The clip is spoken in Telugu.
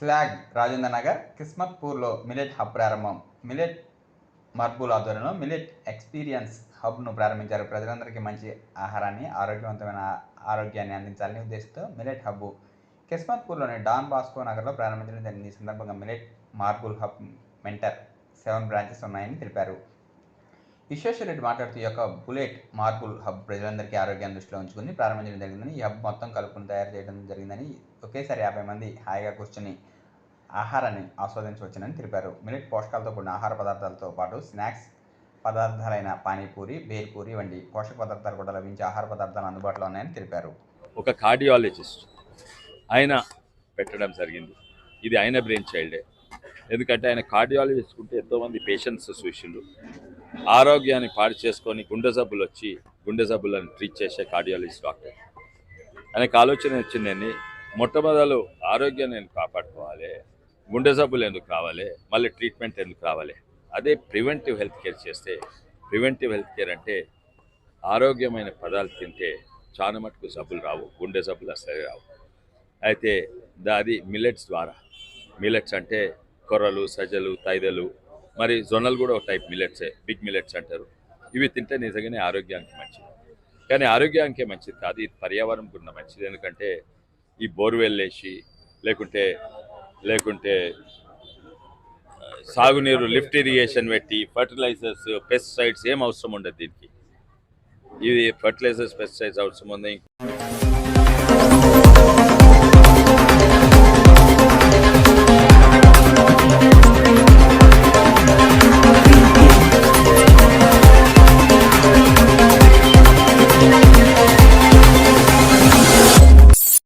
స్లాగ్ రాజేంద్ర నగర్ కిస్మత్పూర్లో మిలెట్ హబ్ ప్రారంభం. మిలెట్ మర్బూల్ ఆధ్వర్యంలో మిలెట్ ఎక్స్పీరియన్స్ హబ్ను ప్రారంభించారు. ప్రజలందరికీ మంచి ఆహారాన్ని ఆరోగ్యవంతమైన ఆరోగ్యాన్ని అందించాలని ఉద్దేశంతో మిలెట్ హబ్ కిస్మత్పూర్లోని డాన్ బాస్కో నగర్లో ప్రారంభించడం జరిగింది. ఈ సందర్భంగా మిలెట్ మార్బుల్ హబ్ మెంటర్ సెవెన్ బ్రాంచెస్ ఉన్నాయని తెలిపారు. విశ్వేశ్వరరెడ్డి మాట్లాడుతూ ఈ యొక్క బుల్లెట్ మార్బుల్ హబ్ ప్రజలందరికీ ఆరోగ్యాన్ని దృష్టిలో ఉంచుకుని ప్రారంభించడం జరిగిందని ఈ హబ్ మొత్తం కలుపుకుని తయారు చేయడం జరిగిందని ఒకేసారి యాభై మంది హాయిగా కూర్చొని ఆహారాన్ని ఆస్వాదించవచ్చునని తెలిపారు. మిలెట్ పోషకాలతో కూడిన ఆహార పదార్థాలతో పాటు స్నాక్స్ పదార్థాలైన పానీపూరి బేల్పూరి వంటి పోషక పదార్థాలు కూడా లభించే ఆహార పదార్థాలు అందుబాటులో ఉన్నాయని తెలిపారు. ఒక కార్డియాలజిస్ట్ ఆయన పెట్టడం జరిగింది. ఇది ఆయన బ్రెయిన్ చైల్డే. ఎందుకంటే ఆయన కార్డియాలజిస్ట్ ఉంటే ఎంతోమంది పేషెంట్స్ చూసిండు ఆరోగ్యాన్ని పాడు చేసుకొని గుండె జబ్బులు వచ్చి గుండె జబ్బులను ట్రీట్ చేసే కార్డియాలజిస్ట్ డాక్టర్. ఆయనకు ఆలోచన వచ్చిందని మొట్టమొదలు ఆరోగ్యాన్ని నేను కాపాడుకోవాలి. గుండె జబ్బులు ఎందుకు రావాలి? మళ్ళీ ట్రీట్మెంట్ ఎందుకు రావాలి? అదే ప్రివెంటివ్ హెల్త్ కేర్ చేస్తే ప్రివెంటివ్ హెల్త్ కేర్ అంటే ఆరోగ్యమైన పదాలు తింటే చాలా మటుకు జబ్బులు రావు గుండె జబ్బులు అసలు రావు. అయితే దాది మిల్లెట్స్ ద్వారా. మిల్లెట్స్ అంటే కొర్రలు సజ్జలు తైదలు మరి జొన్నలు కూడా ఒక టైప్ మిల్లెట్సే బిగ్ మిల్లెట్స్ అంటారు. ఇవి తింటే నిజంగానే ఆరోగ్యానికి మంచిది. కానీ ఆరోగ్యానికే మంచిది కాదు ఇది పర్యావరణం కూడా మంచిది. ఎందుకంటే ఈ బోర్వెల్ వేసి లేకుంటే లేకుంటే సాగునీరు లిఫ్ట్ ఇరిగేషన్ పెట్టి ఫర్టిలైజర్స్ పెస్టిసైడ్స్ ఏం అవసరం ఉండదు దీనికి. ఇది ఫర్టిలైజర్స్ పెస్టిసైడ్స్ అవసరం ఉంది.